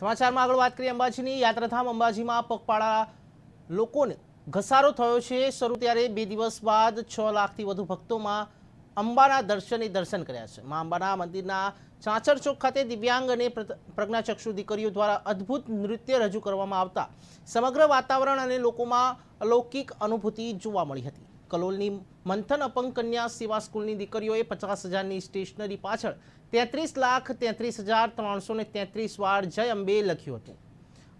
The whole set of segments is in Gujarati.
સમાચારમાં આગળ વાત કરીએ અંબાજીની. યાત્રાધામ અંબાજીમાં પગપાળા લોકોને ઘસારો થયો છે. શરૂ ત્યારે બે દિવસ બાદ છ લાખથી વધુ ભક્તોમાં અંબાના દર્શને દર્શન કર્યા છે. મા અંબાના મંદિરના ચાંચર ચોક ખાતે દિવ્યાંગ અને પ્ર- પ્રજ્ઞાચક્ષુ દીકરીઓ દ્વારા અદ્ભુત નૃત્ય રજૂ કરવામાં આવતા. સમગ્ર વાતાવરણ અને લોકોમાં અલૌકિક અનુભૂતિ જોવા મળી હતી. કલોલની મંથન અપંગ કન્યા સેવા સ્કૂલની દીકરીઓએ પચાસ હજારની સ્ટેશનરી પાછળ તેત્રીસ લાખ તેત્રીસ હજાર ત્રણસો ને તેત્રીસ વાર જય અંબે લખ્યું હતું.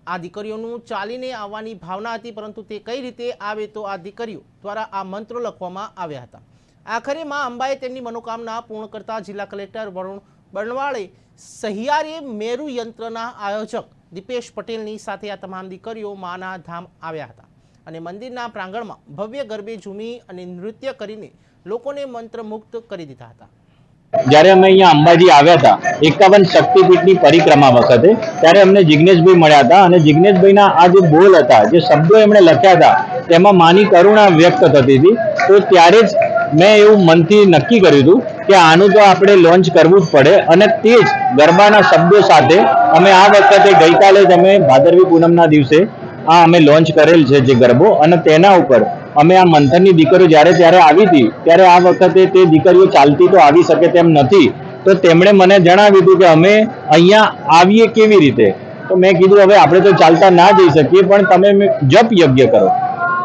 આ દીકરીઓનું ચાલીને આવવાની ભાવના હતી, પરંતુ તે કઈ રીતે આવે તો આ દીકરીઓ દ્વારા આ મંત્રો લખવામાં આવ્યા હતા. આખરે માં અંબાએ તેમની મનોકામના પૂર્ણ કરતા જિલ્લા કલેક્ટર વરુણ બરણવાળે સહિયારે મેરુ યંત્રના આયોજક દીપેશ પટેલની સાથે આ તમામ દીકરીઓ માના ધામ આવ્યા હતા. અને મંદિરના પ્રાંગણમાં ભવ્ય ગરબે ઝૂમી અને નૃત્ય કરીને લોકોને મંત્રમુગ્ધ કરી દીધા હતા. જ્યારે અમે અહીંયા અંબાજી આવ્યા હતા, એકાવન શક્તિપીઠની પરિક્રમા વખતે, ત્યારે અમને જિજ્ઞેશભાઈ મળ્યા હતા અને જિજ્ઞેશભાઈના આ જે બોલ હતા, જે શબ્દો એમણે લખ્યા હતા, તેમાં માની કરુણા વ્યક્ત થતી હતી. તો ત્યારે જ મેં એવું મનથી નક્કી કર્યું હતું કે આનું તો આપણે લોન્ચ કરવું જ પડે અને તે જ ગરબાના શબ્દો સાથે અમે આ વખતે ગઈકાલે જ અમે ભાદરવી પૂનમના દિવસે આ અમે લોન્ચ કરેલ છે જે ગરબો અને તેના ઉપર અમે આ મંથનની દીકરીઓ જ્યારે ત્યારે આવી હતી, ત્યારે આ વખતે તે દીકરીઓ ચાલતી તો આવી શકે તેમ નથી. તો તેમણે મને જણાવ્યું હતું કે અમે અહીંયા આવીએ કેવી રીતે? તો મેં કીધું, હવે આપણે તો ચાલતા ના જઈ શકીએ, પણ તમે જપ યજ્ઞ કરો.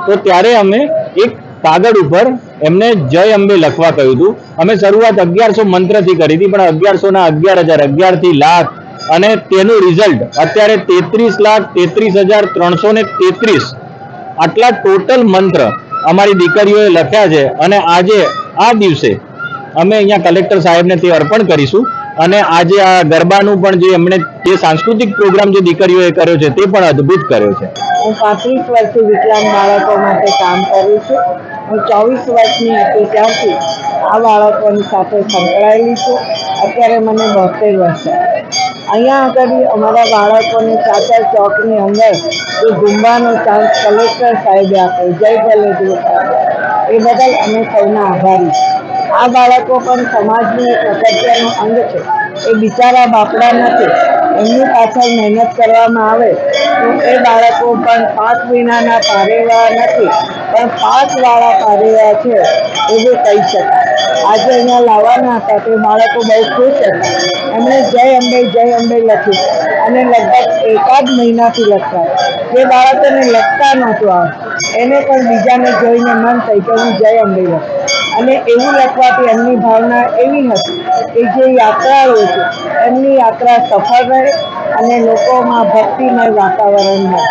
તો ત્યારે અમે એક કાગળ ઉપર એમને જય અંબે લખવા કહ્યું હતું. અમે શરૂઆત અગિયારસો મંત્રથી કરી હતી, પણ અગિયારસો ના અગિયાર હજાર અગિયારથી લાખ અને તેનું રિઝલ્ટ અત્યારે તેત્રીસ લાખ તેત્રીસ હજાર ત્રણસો ને તેત્રીસ. આટલા ટોટલ મંત્ર અમારી દીકરીઓએ લખ્યા છે અને આજે, આ દિવસે અમે અહીંયા કલેક્ટર સાહેબને તે અર્પણ કરીશું. અને આજે આ ગરબાનું પણ જે એમણે જે સાંસ્કૃતિક પ્રોગ્રામ જે દીકરીઓએ કર્યો છે તે પણ અદ્ભુત કર્યો છે. હું પાંત્રીસ વર્ષથી વિકલાંગ બાળકો માટે કામ કરું છું. હું ચોવીસ વર્ષની હતી ત્યારથી આ બાળકોની સાથે સંકળાયેલી છું. અત્યારે મને બોતેર વર્ષ. અહીંયા આગળ અમારા બાળકોને ચાચર ચોકની અંદર જે ઝુંબાનો ચાન્સ કલેક્ટર સાહેબે આપ્યો. જય કલેક્ટર એ બદલ અમે સૌના આભારી. આ બાળકો પણ સમાજનું એક અગત્યનું અંગ છે. એ બિચારા બાપડા નથી. એમની પાછળ મહેનત કરવામાં આવે તો એ બાળકો પણ પાંચ વિનાના પારેવા નથી. પણ પાંચ વાળા પારેવા છે એવું કહી શકાય. આજે અહીંયા લાવવાના હતા તે બાળકો બહુ ખુશ હતા. એમણે જય અંબે જય અંબે લખ્યું અને લગભગ એકાદ મહિનાથી લખતા. જે બાળકોને લખતા નહોતું આવ એને પણ બીજાને જોઈને મન થઈ કે હું જય અંબે લખું. અને એવું લખવાથી એમની ભાવના એવી હતી કે જે યાત્રાળુઓ છે, એમની યાત્રા સફળ રહે અને લોકોમાં ભક્તિમય વાતાવરણ રહે